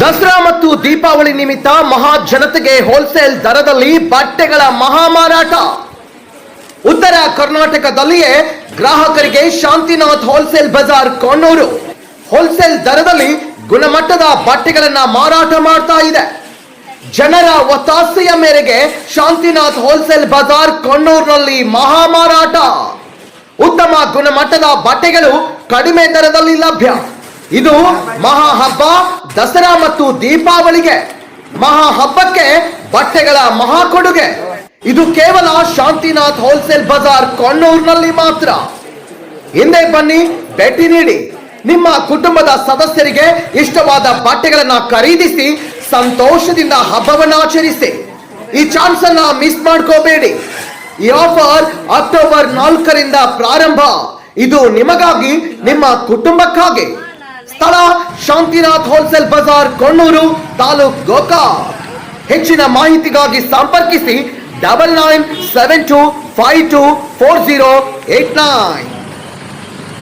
ದಸರಾ ಮತ್ತು ದೀಪಾವಳಿ ನಿಮಿತ್ತ ಮಹಾ ಜನತೆಗೆ ಹೋಲ್ಸೇಲ್ ದರದಲ್ಲಿ ಬಟ್ಟೆಗಳ ಮಹಾ ಮಾರಾಟ. ಉತ್ತರ ಕರ್ನಾಟಕದಲ್ಲಿಯೇ ಗ್ರಾಹಕರಿಗೆ Shantinath wholesale bazaar Konnur. Wholesale ದರದಲ್ಲಿ ಗುಣಮಟ್ಟದ ಬಟ್ಟೆಗಳನ್ನ ಮಾರಾಟ ಮಾಡ್ತಾ ಇದೆ. ಜನರ ಒತ್ತಾಸೆಯ ಮೇರೆಗೆ ಶಾಂತಿನಾಥ್ ಹೋಲ್ಸೇಲ್ ಬಜಾರ್ ಕೊಣ್ಣೂರಿನಲ್ಲಿ ಮಹಾಮಾರಾಟ ಉತ್ತಮ ಗುಣಮಟ್ಟದ ಬಟ್ಟೆಗಳು ಕಡಿಮೆ ದರದಲ್ಲಿ ಲಭ್ಯ. ಇದು ಮಹಾ ಹಬ್ಬ ದಸರಾ ಮತ್ತು ದೀಪಾವಳಿಗೆ ಮಹಾ ಹಬ್ಬಕ್ಕೆ ಬಟ್ಟೆಗಳ ಮಹಾ ಕೊಡುಗೆ ಇದು ಕೇವಲ ಶಾಂತಿನಾಥ್ ಹೋಲ್ಸೇಲ್ ಬಜಾರ್ ಕೊಣ್ಣೂರಿನಲ್ಲಿ ಮಾತ್ರ. ಹಿಂದೆ ಬನ್ನಿ, ಭೇಟಿ ನೀಡಿ. ನಿಮ್ಮ ಕುಟುಂಬದ ಸದಸ್ಯರಿಗೆ ಇಷ್ಟವಾದ ಬಟ್ಟೆಗಳನ್ನ ಖರೀದಿಸಿ, ಸಂತೋಷದಿಂದ ಹಬ್ಬವನ್ನು ಆಚರಿಸಿ. ಈ ಚಾನ್ಸ್ ಅನ್ನ ಮಿಸ್ ಮಾಡ್ಕೋಬೇಡಿ. ಈ ಆಫರ್ ಅಕ್ಟೋಬರ್ ನಾಲ್ಕರಿಂದ ಪ್ರಾರಂಭ. ಇದು ನಿಮಗಾಗಿ, ನಿಮ್ಮ ಕುಟುಂಬಕ್ಕಾಗಿ. ಸ್ಥಳ ಶಾಂತಿನಾಥ್ ಹೋಲ್ಸೇಲ್ ಬಜಾರ್, ಕೊಣ್ಣೂರು, ತಾಲೂಕ್ ಗೋಕಾಕ್. ಹೆಚ್ಚಿನ ಮಾಹಿತಿಗಾಗಿ ಸಂಪರ್ಕಿಸಿ double nine seven two five two four zero eight nine